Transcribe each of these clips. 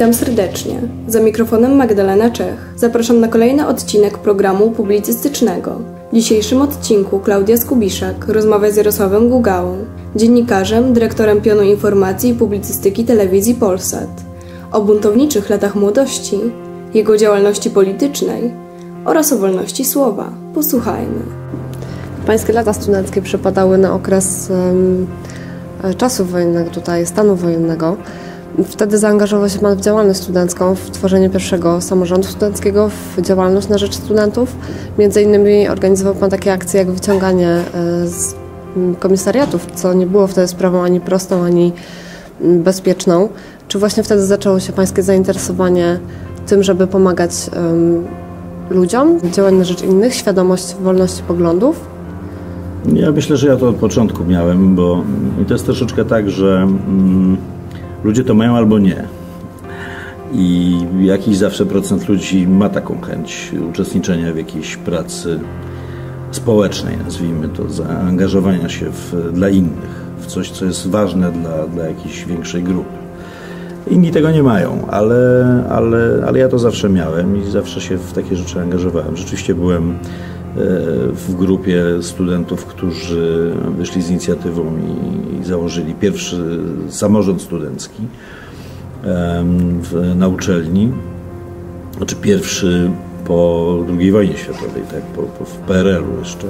Witam serdecznie. Za mikrofonem Magdalena Czech. Zapraszam na kolejny odcinek programu publicystycznego. W dzisiejszym odcinku Klaudia Skubiszak rozmawia z Jarosławem Gugałą, dziennikarzem, dyrektorem pionu informacji i publicystyki telewizji Polsat, o buntowniczych latach młodości, jego działalności politycznej oraz o wolności słowa. Posłuchajmy. Pańskie lata studenckie przypadały na okres um, czasu wojennego, tutaj stanu wojennego. Wtedy zaangażował się Pan w działalność studencką, w tworzenie pierwszego samorządu studenckiego, w działalność na rzecz studentów. Między innymi organizował Pan takie akcje jak wyciąganie e, z komisariatów, co nie było wtedy sprawą ani prostą, ani bezpieczną. Czy właśnie wtedy zaczęło się Pańskie zainteresowanie tym, żeby pomagać um, ludziom, działać na rzecz innych, świadomość wolności poglądów? Ja myślę, że ja to od początku miałem, bo to jest troszeczkę tak, że mm, ludzie to mają albo nie. I jakiś zawsze procent ludzi ma taką chęć uczestniczenia w jakiejś pracy społecznej, nazwijmy to, zaangażowania się w, dla innych, w coś, co jest ważne dla, dla jakiejś większej grupy. Inni tego nie mają, ale, ale, ale ja to zawsze miałem i zawsze się w takie rzeczy angażowałem. Rzeczywiście byłem w grupie studentów, którzy wyszli z inicjatywą i, założyli pierwszy samorząd studencki na uczelni. Znaczy pierwszy po II wojnie światowej, tak, po, po w PRL-u jeszcze.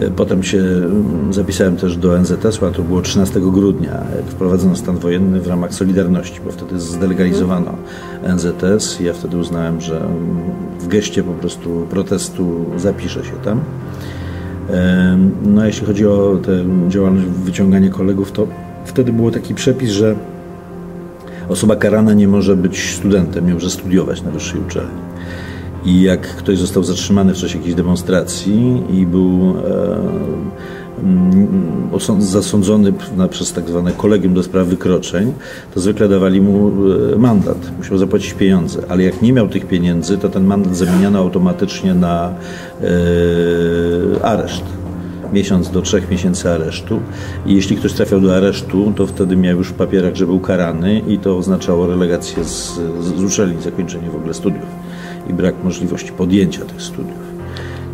E, potem się mm, zapisałem też do NZS-u, a to było 13 grudnia, jak wprowadzono stan wojenny w ramach Solidarności, bo wtedy zdelegalizowano NZS ja wtedy uznałem, że mm, w geście po prostu protestu zapiszę się tam. No a jeśli chodzi o tę działalność wyciąganie kolegów, to wtedy był taki przepis, że osoba karana nie może być studentem, nie może studiować na wyższej uczelni. I jak ktoś został zatrzymany w czasie jakiejś demonstracji i był e, mm, zasądzony przez tak zwane kolegium do spraw wykroczeń, to zwykle dawali mu e, mandat. Musiał zapłacić pieniądze, ale jak nie miał tych pieniędzy, to ten mandat zamieniano automatycznie na e, areszt. Miesiąc do trzech miesięcy aresztu. I jeśli ktoś trafiał do aresztu, to wtedy miał już w papierach, że był karany i to oznaczało relegację z, z uczelni, zakończenie w ogóle studiów i brak możliwości podjęcia tych studiów.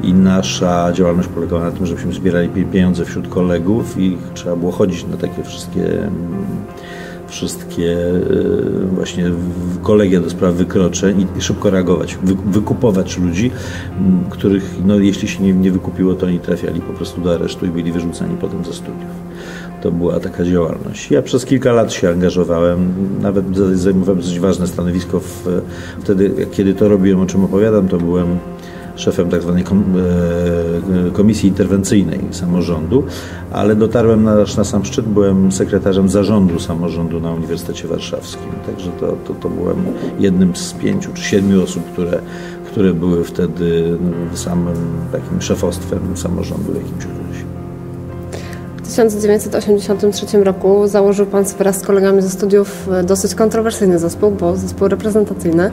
I nasza działalność polegała na tym, żebyśmy zbierali pieniądze wśród kolegów i trzeba było chodzić na takie wszystkie mm, wszystkie y, właśnie kolegia do spraw wykroczeń i szybko reagować, wykupować ludzi, mm, których no, jeśli się nie, nie wykupiło, to oni trafiali po prostu do aresztu i byli wyrzucani potem ze studiów. To była taka działalność. Ja przez kilka lat się angażowałem, nawet zajmowałem dosyć ważne stanowisko. W, wtedy, kiedy to robiłem, o czym opowiadam, to byłem szefem tak zwanej e, komisji interwencyjnej samorządu, ale dotarłem na, na sam szczyt, byłem sekretarzem zarządu samorządu na Uniwersytecie Warszawskim, także to, to, to byłem jednym z pięciu czy siedmiu osób, które, które były wtedy samym takim szefostwem samorządu w jakimś 1983 roku założył Pan wraz z kolegami ze studiów dosyć kontrowersyjny zespół, bo zespół reprezentacyjny.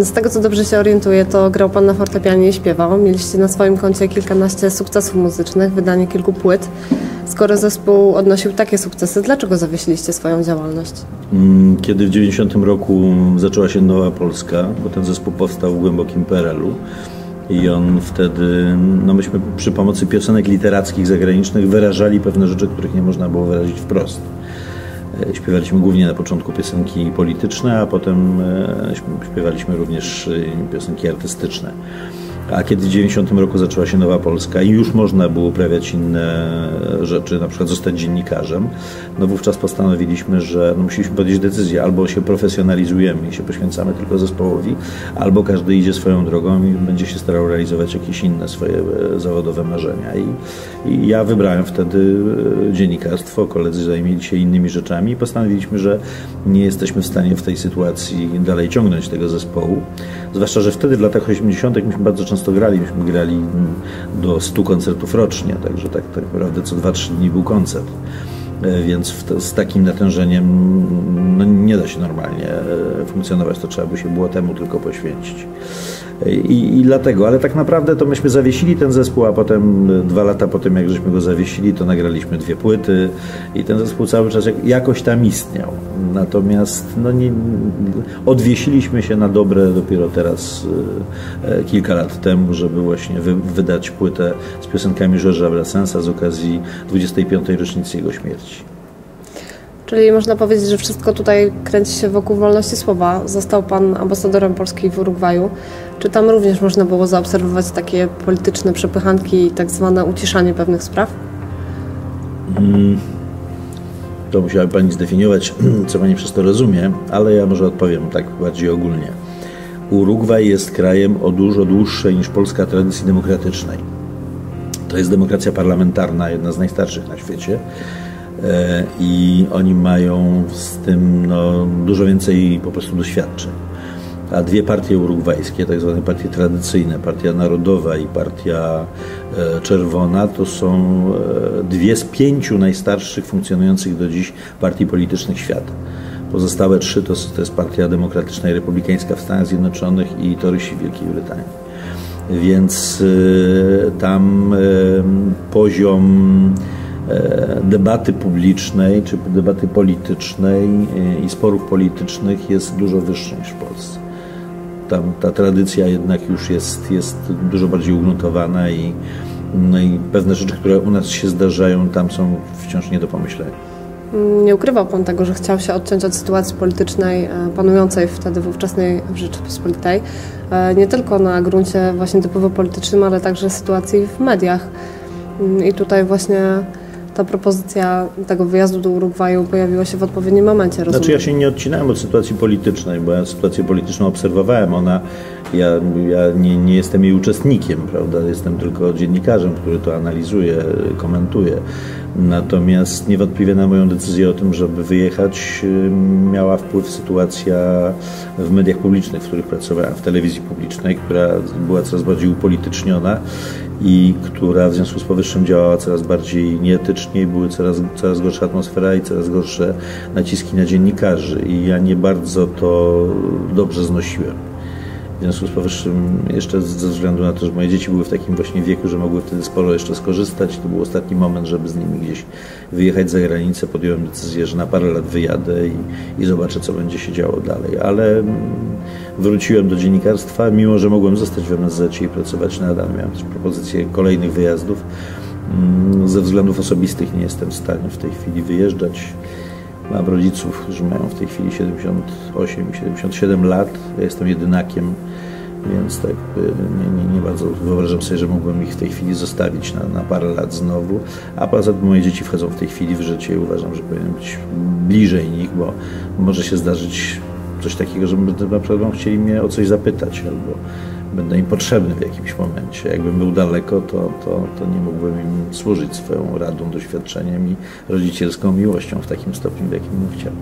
Z tego co dobrze się orientuję, to grał Pan na fortepianie i śpiewał. Mieliście na swoim koncie kilkanaście sukcesów muzycznych, wydanie kilku płyt. Skoro zespół odnosił takie sukcesy, dlaczego zawiesiliście swoją działalność? Mm, kiedy w 90 roku zaczęła się Nowa Polska, bo ten zespół powstał w głębokim PRL-u i on wtedy, no myśmy przy pomocy piosenek literackich zagranicznych wyrażali pewne rzeczy, których nie można było wyrazić wprost. E, śpiewaliśmy głównie na początku piosenki polityczne, a potem e, śpiewaliśmy również e, piosenki artystyczne. A kiedy w 90 roku zaczęła się Nowa Polska i już można było uprawiać inne rzeczy, na przykład zostać dziennikarzem, no wówczas postanowiliśmy, że no musieliśmy podjąć decyzję, albo się profesjonalizujemy i się poświęcamy tylko zespołowi, albo każdy idzie swoją drogą i będzie się starał realizować jakieś inne swoje e, zawodowe marzenia. I, i ja wybrałem wtedy e, dziennikarstwo, koledzy zajęli się innymi rzeczami i postanowiliśmy, że nie jesteśmy w stanie w tej sytuacji dalej ciągnąć tego zespołu. Zwłaszcza, że wtedy w latach 80. myśmy bardzo często grali, myśmy grali do 100 koncertów rocznie, także tak, tak naprawdę co 2-3 dni był koncert. E, więc z takim natężeniem no, nie da się normalnie e, funkcjonować, to trzeba by się było temu tylko poświęcić. I, I dlatego, ale tak naprawdę to myśmy zawiesili ten zespół, a potem dwa lata po tym, jak żeśmy go zawiesili, to nagraliśmy dwie płyty i ten zespół cały czas jakoś tam istniał. Natomiast no nie, odwiesiliśmy się na dobre dopiero teraz, e, kilka lat temu, żeby właśnie wy, wydać płytę z piosenkami Georgesa Brassensa z okazji 25. rocznicy jego śmierci. Czyli można powiedzieć, że wszystko tutaj kręci się wokół wolności słowa. Został Pan ambasadorem Polski w Urugwaju. Czy tam również można było zaobserwować takie polityczne przepychanki i tak zwane uciszanie pewnych spraw? Mm, to musiałaby Pani zdefiniować, co Pani przez to rozumie, ale ja może odpowiem tak bardziej ogólnie. Urugwaj jest krajem o dużo dłuższej niż Polska tradycji demokratycznej. To jest demokracja parlamentarna, jedna z najstarszych na świecie i oni mają z tym no, dużo więcej po prostu doświadczeń. A dwie partie urugwajskie, tak zwane partie tradycyjne, Partia Narodowa i Partia e, Czerwona, to są e, dwie z pięciu najstarszych funkcjonujących do dziś partii politycznych świata. Pozostałe trzy to, to jest Partia Demokratyczna i Republikańska w Stanach Zjednoczonych i Torysi w Wielkiej Brytanii. Więc tam poziom E, debaty publicznej czy debaty politycznej e, i sporów politycznych jest dużo wyższy niż w Polsce. Tam ta tradycja jednak już jest, jest dużo bardziej ugruntowana i, no i pewne rzeczy, które u nas się zdarzają, tam są wciąż nie do pomyślenia. Nie ukrywał Pan tego, że chciał się odciąć od sytuacji politycznej e, panującej wtedy w ówczesnej Rzeczypospolitej, nie tylko na gruncie właśnie typowo politycznym, ale także sytuacji w mediach. Mm, I tutaj właśnie ta propozycja tego wyjazdu do Urugwaju pojawiła się w odpowiednim momencie. Rozumiem. Znaczy ja się nie odcinałem od sytuacji politycznej, bo ja sytuację polityczną obserwowałem. Ona, ja, ja nie, nie jestem jej uczestnikiem, prawda? Jestem tylko dziennikarzem, który to analizuje, komentuje. Natomiast niewątpliwie na moją decyzję o tym, żeby wyjechać, miała wpływ sytuacja w mediach publicznych, w których pracowałem, w telewizji publicznej, która była coraz bardziej upolityczniona i która w związku z powyższym działała coraz bardziej nieetycznie i były coraz, coraz gorsza atmosfera i coraz gorsze naciski na dziennikarzy i ja nie bardzo to dobrze znosiłem. W związku z powyższym, jeszcze ze względu na to, że moje dzieci były w takim właśnie wieku, że mogły wtedy sporo jeszcze skorzystać, to był ostatni moment, żeby z nimi gdzieś wyjechać za granicę. Podjąłem decyzję, że na parę lat wyjadę i, i zobaczę, co będzie się działo dalej. Ale mm, wróciłem do dziennikarstwa, mimo że mogłem zostać w MSZ i pracować nadal. Miałem też propozycję kolejnych wyjazdów. Mm, ze względów osobistych nie jestem w stanie w tej chwili wyjeżdżać. Mam rodziców, którzy mają w tej chwili 78 77 lat. Ja jestem jedynakiem, więc tak nie, nie, nie, bardzo wyobrażam sobie, że mógłbym ich w tej chwili zostawić na, na parę lat znowu. A poza tym moje dzieci wchodzą w tej chwili w życie i uważam, że powinien być bliżej nich, bo może się zdarzyć coś takiego, że na przykład chcieli mnie o coś zapytać albo będę im potrzebny w jakimś momencie. Jakbym był daleko, to, to, to nie mógłbym im służyć swoją radą, doświadczeniem i rodzicielską miłością w takim stopniu, w jakim bym chciał.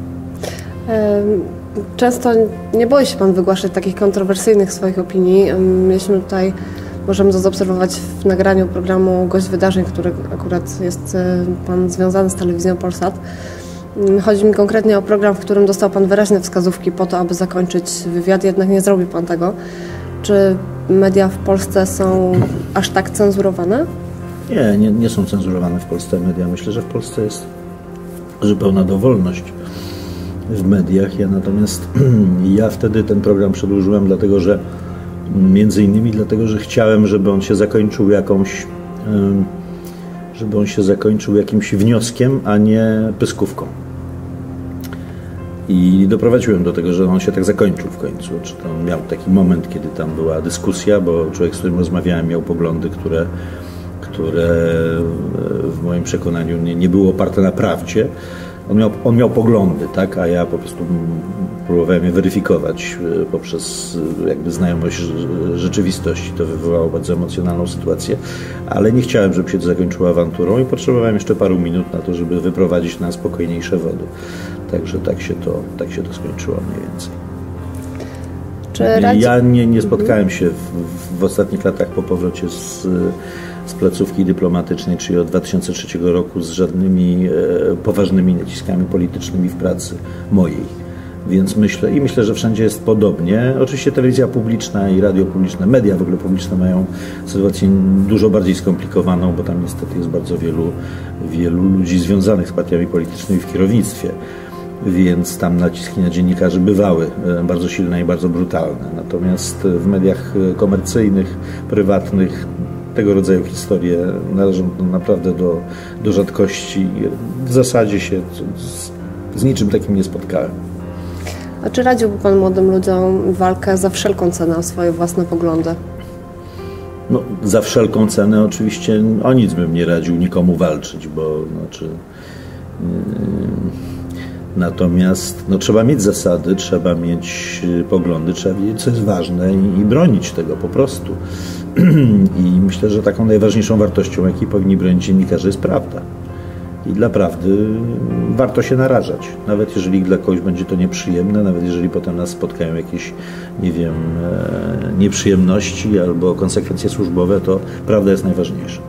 Często nie boi się Pan wygłaszać takich kontrowersyjnych swoich opinii. Mieliśmy tutaj, możemy to zaobserwować w nagraniu programu Gość Wydarzeń, który akurat jest e, Pan związany z telewizją Polsat. Chodzi mi konkretnie o program, w którym dostał Pan wyraźne wskazówki po to, aby zakończyć wywiad, jednak nie zrobił Pan tego. Czy media w Polsce są aż tak cenzurowane? Nie, nie, nie są cenzurowane w Polsce media. Myślę, że w Polsce jest zupełna dowolność w mediach. Ja natomiast ja wtedy ten program przedłużyłem, dlatego że między innymi dlatego, że chciałem, żeby on się zakończył jakąś żeby on się zakończył jakimś wnioskiem, a nie pyskówką. I doprowadziłem do tego, że on się tak zakończył w końcu. Czy to miał taki moment, kiedy tam była dyskusja, bo człowiek, z którym rozmawiałem, miał poglądy, które, które w moim przekonaniu nie, nie były oparte na prawdzie. On miał, on miał poglądy, tak, a ja po prostu próbowałem je weryfikować e, poprzez e, jakby znajomość rzeczywistości. To wywołało bardzo emocjonalną sytuację, ale nie chciałem, żeby się to zakończyło awanturą i potrzebowałem jeszcze paru minut na to, żeby wyprowadzić na spokojniejsze wody. Także tak się to, tak się to skończyło mniej więcej. Radzi... Ja nie, nie spotkałem się w, w, ostatnich latach po powrocie z, z placówki dyplomatycznej, czyli od 2003 roku, z żadnymi e, poważnymi naciskami politycznymi w pracy mojej. Więc myślę i myślę, że wszędzie jest podobnie. Oczywiście telewizja publiczna i radio publiczne, media w ogóle publiczne mają sytuację dużo bardziej skomplikowaną, bo tam niestety jest bardzo wielu, wielu ludzi związanych z partiami politycznymi w kierownictwie więc tam naciski na dziennikarzy bywały e, bardzo silne i bardzo brutalne. Natomiast w mediach komercyjnych, prywatnych tego rodzaju historie należą naprawdę do, do rzadkości. W zasadzie się z, z niczym takim nie spotkałem. A czy radziłby Pan młodym ludziom walkę za wszelką cenę o swoje własne poglądy? No, za wszelką cenę oczywiście o nic bym nie radził nikomu walczyć, bo znaczy, yy, natomiast no, trzeba mieć zasady, trzeba mieć poglądy, trzeba wiedzieć, co jest ważne i, i bronić tego po prostu. I myślę, że taką najważniejszą wartością, jakiej powinni bronić dziennikarze, jest prawda. I dla prawdy warto się narażać. Nawet jeżeli dla kogoś będzie to nieprzyjemne, nawet jeżeli potem nas spotkają jakieś, nie wiem, e, nieprzyjemności albo konsekwencje służbowe, to prawda jest najważniejsza.